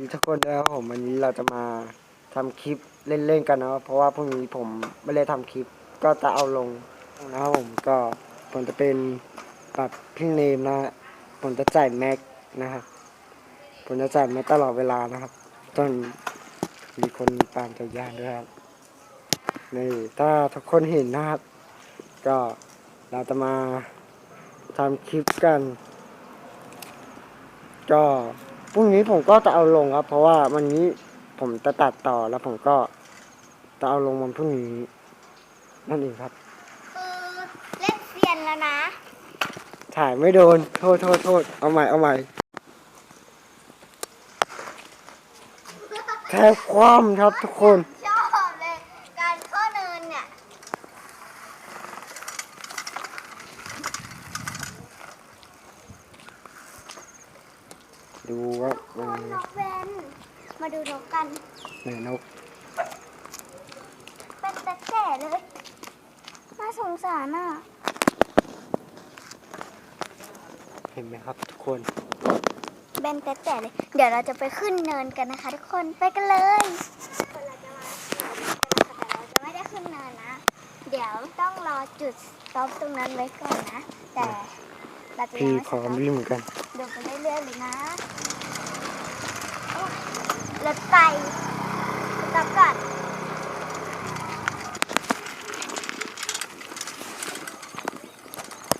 ดีทุกคนด้วยครับผมวันนี้เราจะมาทำคลิปเล่นๆกันนะเพราะว่าพรุ่งนี้ผมไม่ได้ทำคลิปก็จะเอาลงนะครับผมก็ผมจะเป็นแบบพี่เนมนะผมจะจ่ายแม็กนะครับผมจะจ่ายแม็กตลอดเวลานะครับต้นมีคนตามจักรยานด้วยครับนี่ถ้าทุกคนเห็นนะครับ ก็เราจะมาทำคลิปกัน ก็ รุ่งนี้ผมก็จะเอาลงครับ เพราะว่าวันนี้ผมจะตัดต่อแล้วผมก็จะเอาลงวันพรุ่งนี้นั่นเองครับคือเล่นเซียนแล้วนะ ถ่ายไม่โดน โทษโทษโทษเอาใหม่เอาใหม่แทบคว่ำครับทุกคน ชอบเลย การข้อเนินเนี่ย ดูว่าคมันนนกเวนมาดูนกกันไหนนก เป็นตะแก่เลย น่าสงสารอะ เห็นไหมครับทุกคน เบนแต่แต่เลย เดี๋ยวเราจะไปขึ้นเนินกันนะคะ ทุกคน ไปกันเลยคนเราจะมาแต่เราจะไม่ได้ขึ้นเนินนะ เดี๋ยวต้องรอจุดสต็อปตรงนั้นไว้ก่อนนะ แต่ เราจะยังพี่ไม่ขสอต็อปวิ่งเหมือนกัน เดินไปเรื่อยๆเลยนะโอ้รถไฟสต็อปก่อน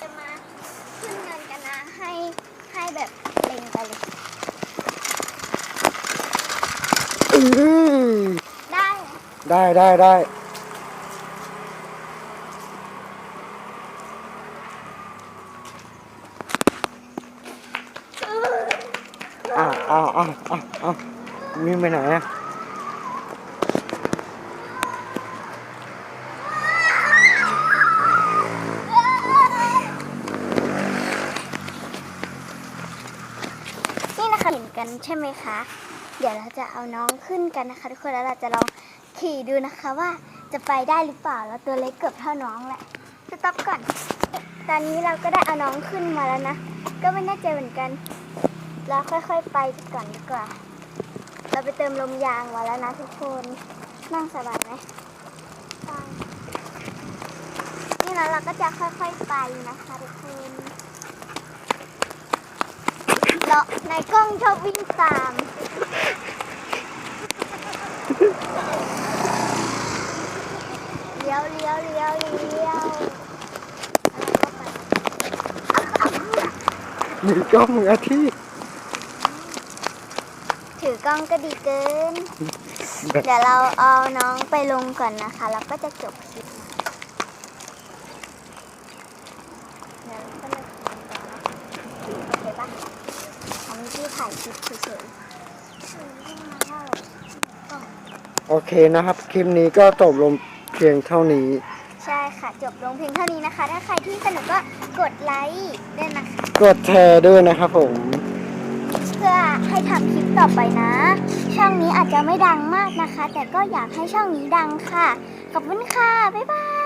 จะมาขึ้นเนินกันนะให้ให้แบบเล็งไปเลยอื้อได้ได้ได้ได้ อ้าวอ้าวอ้าวอ้าวอ้าววิ่งไปไหนอะนี่นะคะเห็นกันใช่ไหมคะ เดี๋ยวเราจะเอาน้องขึ้นกันนะคะทุกคนแล้วเราจะลองขี่ดูนะคะว่าจะไปได้หรือเปล่าแล้วตัวเล็กเกือบเท่าน้องแหละสต็อปก่อน ตอนนี้เราก็ได้เอาน้องขึ้นมาแล้วนะ ก็ไม่แน่ใจเหมือนกัน เราค่อยๆไปก่อนดีกว่า เราไปเติมลมยางมาแล้วนะทุกคน นั่งสบายไหมสบายนี่แล้วเราก็จะค่อยๆไปนะคะทุกคนเราในกล้องชอบวิ่งตามเลี้ยวเลี้ยวเลี้ยวเลี้ยวแล้วเราก็ไปมีกล้องมืออาชีพ ถือกล้องก็ดีเกินแบบเดี๋ยวเราเอาน้องไปลงก่อนนะคะ แล้วก็จะจบคลิปนะเดี๋ยวเราก็เลยทำต่อนะโอเคปะอันนี้ที่ถ่ายคลิปเฉยๆโอเคนะครับ คลิปนี้ก็จบลงเพียงเท่านี้ใช่ค่ะ จบลงเพียงเท่านี้นะคะ ถ้าใครที่สนุกก็กดไลค์ด้วยนะคะ กดแชร์ด้วยนะครับผม เพื่อให้ทำคลิปต่อไปนะ ช่องนี้อาจจะไม่ดังมากนะคะ แต่ก็อยากให้ช่องนี้ดังค่ะ ขอบคุณค่ะ บ๊ายบาย